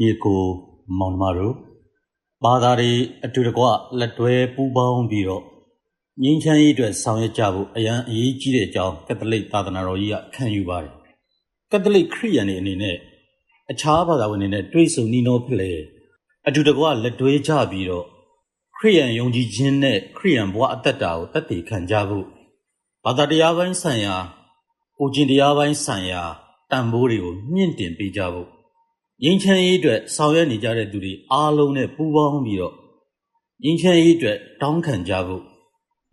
ညီကိုမောင်နှမတို့ဘာသာတွေအတူတကွလက်တွဲပူးပေါင်းပြီးတော့ငြိမ်းချမ်းရေးအတွက်ဆောင်ရွက်ကြဖို့အရန်အရေးကြီးတဲ့အကြောင်းကက်သလစ်သာသနာတော်ကြီးကခံယူပါတယ်ကက်သလစ်ခရစ်ယာန်တွေအနေနဲ့အခြားဘာသာဝင်တွေနဲ့တွဲဆုံနှီးနှောဖြစ်လေအတူတကွလက်တွဲကြပြီးတော့ခရစ်ယာန်ယုံကြည်ခြင်းနဲ့ခရစ်ယာန်ဘဝအသက်တာကိုတည်တည်ခံကြဖို့ဘာသာတရားပိုင်းဆိုင်ရာကိုကျင်တရားပိုင်းဆိုင်ရာတန်ဖိုးတွေကိုမြင့်တင်ပေးကြဖို့ ငင်းချမ်းရေးအတွက်ဆောင်ရွက်နေကြတဲ့သူတွေအားလုံးနဲ့ပူးပေါင်းပြီးတော့ငင်းချမ်းရေးအတွက်တောင်းခံကြဖို့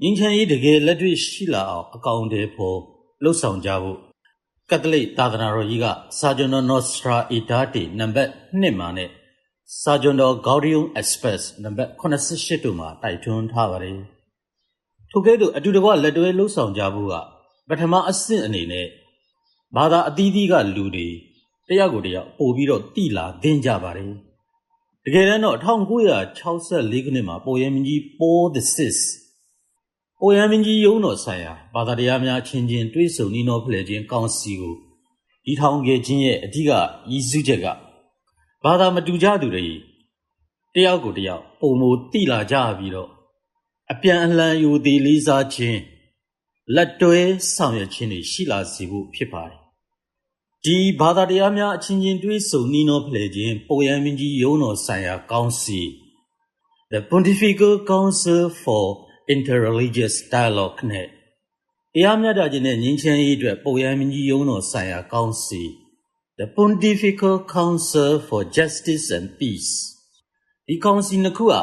ငင်းချမ်းရေးတကယ်လက်တွေ့ရှိလာအောင်အကောင့်တွေပေါ်လှုပ်ဆောင်ကြဖို့ကက်သလစ်သာသနာတော်ကြီးကစာဂျွန်တော် Nostra Aetate နံပါတ်1မှာနဲ့စာဂျွန်တော် Gaudium Express နံပါတ်88တို့မှာတိုက်တွန်းထားပါတယ်ထို့ကဲ့သို့အတူတကွလက်တွဲလှုပ်ဆောင်ကြဖို့ကပထမအဆင့်အနေနဲ့ဘာသာအသီးသီးကလူတွေ တယောက်ကိုတယောက်ပို့ပြီးတော့တိလာသင်ကြပါတယ်တကယ်တမ်းတော့1964ခုနှစ်မှာပိုရမင်းကြီး Paul the Sixth ပိုရမင်းကြီးယုံတော်ဆိုင်ရာဘာသာတရားများချင်းချင်းတွဲဆုံနှီးနှောဖလှယ်ခြင်းကောင်းစီကိုဒီထောင်ခဲ့ခြင်းရဲ့အဓိကရည်စူးချက်ကဘာသာမတူကြသူတွေတယောက်ကိုတယောက်ပုံမတိလာကြပြီးတော့အပြန်အလှန်ယူသည်လေးစားခြင်းလက်တွဲဆောင်ရွက်ခြင်းတွေရှိလာစေဖို့ဖြစ်ပါတယ် ဒီဘာသာတရားများအချင်းချင်းတွဲဆုံနှီးနှောဖလှယ်ခြင်းပိုရမင်းကြီးယုံတော်ဆိုင်ရာကောင်းစီ The Pontifical Council for Interreligious Dialogue နဲ့တရားမျှတခြင်းနဲ့ငြိမ်းချမ်းရေးအတွက်ပိုရမင်းကြီးယုံတော်ဆိုင်ရာကောင်းစီ The Pontifical Council for Justice and Peace ဒီကောင်စီနှစ်ခုက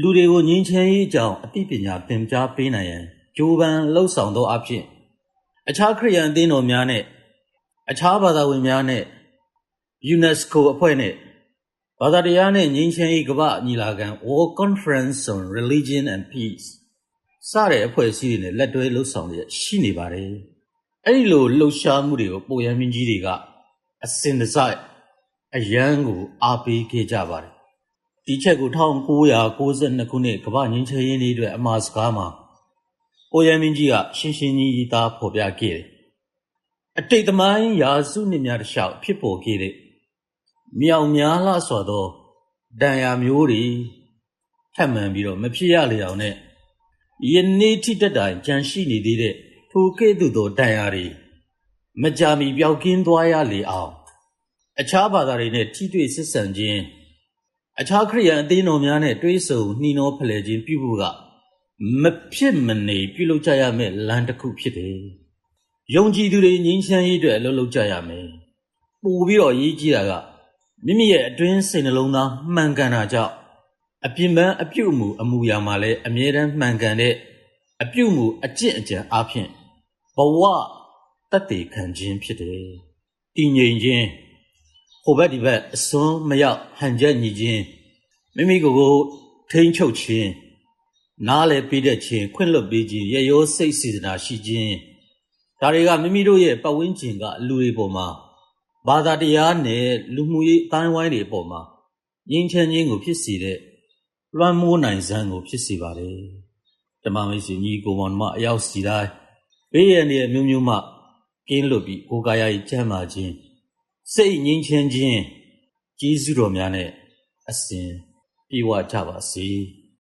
လူတွေကိုငြိမ်းချမ်းရေးအကြောင်းအသိပညာသင်ကြားပေးနိုင်ရန်ကြိုးပမ်းလှုပ်ဆောင်သောအဖြစ်အခြားခရိယန်အသင်းတော်များနဲ့ အခြားဘာသာဝင်များနဲ့ UNESCO အဖွဲ့နဲ့ဘာသာတရားနဲ့ငြိမ်းချမ်းရေးကမ္ဘာညီလာခံ World Conference on Religion and Peace စတဲ့အဖွဲ့အစည်းတွေနဲ့လက်တွဲလှုပ်ဆောင်ရရှိနေပါတယ်။အဲဒီလိုလှုပ်ရှားမှုတွေကိုပိုရမင်းကြီးတွေကအစင်တစိုက်အယံကိုအားပေးခဲ့ကြပါတယ်။ဒီချက်ကို1992ခုနှစ်ကမ္ဘာငြိမ်းချမ်းရေးနေ့အတွက်အမှားစကားမှာပိုရမင်းကြီးကရှင်းရှင်းကြီးရေးသားဖော်ပြခဲ့တယ်။ အတိတ်သမိုင်းရာစုနှစ်များတစ်လျှောက်ဖြစ်ပေါ်ခဲ့တဲ့မြောင်များလှစွာသောဒဏ်ရာမျိုးတွေထပ်မံပြီးတော့မဖြစ်ရလေအောင်နဲ့ယနေ့ထိတက်တိုင်ကြံရှိနေသေးတဲ့ထိုကဲ့သို့သောဒဏ်ရာတွေမကြာမီပျောက်ကင်းသွားရလေအောင်အခြားဘာသာတွေနဲ့ထိတွေ့ဆက်ဆံခြင်းအခြားခရိယန်အသင်းတော်များနဲ့တွဲဆုံနှီးနှောဖလှယ်ခြင်းပြုဖို့ကမဖြစ်မနေပြုလုပ်ကြရမယ့်လမ်းတစ်ခုဖြစ်တယ်။ ယုံကြည်သူတွေငြိမ်းချမ်းရေးအတွက်အလုပ်လုပ်ကြရမယ်။ပို့ပြီးတော့အရေးကြီးတာကမိမိရဲ့အတွင်းစိတ်နှလုံးသားမှန်ကန်တာကြောင့်အပြင်းပန်းအပြုတ်မှုအမှုရာမှာလည်းအမြဲတမ်းမှန်ကန်တဲ့အပြုတ်မှုအကျင့်အကြံအဖြစ်ဘဝတတ်တည်ခံခြင်းဖြစ်တယ်။တည်ငြိမ်ခြင်းဟိုဘက်ဒီဘက်အစွန်းမရောက်ဟန်ချက်ညီခြင်းမိမိကိုယ်ကိုထိန်းချုပ်ခြင်းနားလည်ပေးတဲ့ခြင်းခွင့်လွှတ်ပေးခြင်းရရောစိတ်စေတနာရှိခြင်း ဒါတွေကမိမိတို့ရဲ့ပတ်ဝန်းကျင်ကလူတွေပေါ်မှာဘာသာတရားနဲ့လူမှုရေးအတိုင်းဝိုင်းတွေအပေါ်မှာငြိမ်းချမ်းခြင်းကိုဖြစ်စေတဲ့လွှမ်းမိုးနိုင်စမ်းကိုဖြစ်စေပါတယ်ဓမ္မမိတ်ဆွေညီကိုမောင်မအရောက်စီတိုင်းဘေးရန်ရဲ့မျိုးမျိုးမှကင်းလွတ်ပြီးကိုယ်ကာယရဲ့ကျမ်းမာခြင်းစိတ်ငြိမ်းချမ်းခြင်းကျေးဇူးတော်များနဲ့အစဉ်ပြေဝကြပါစေ။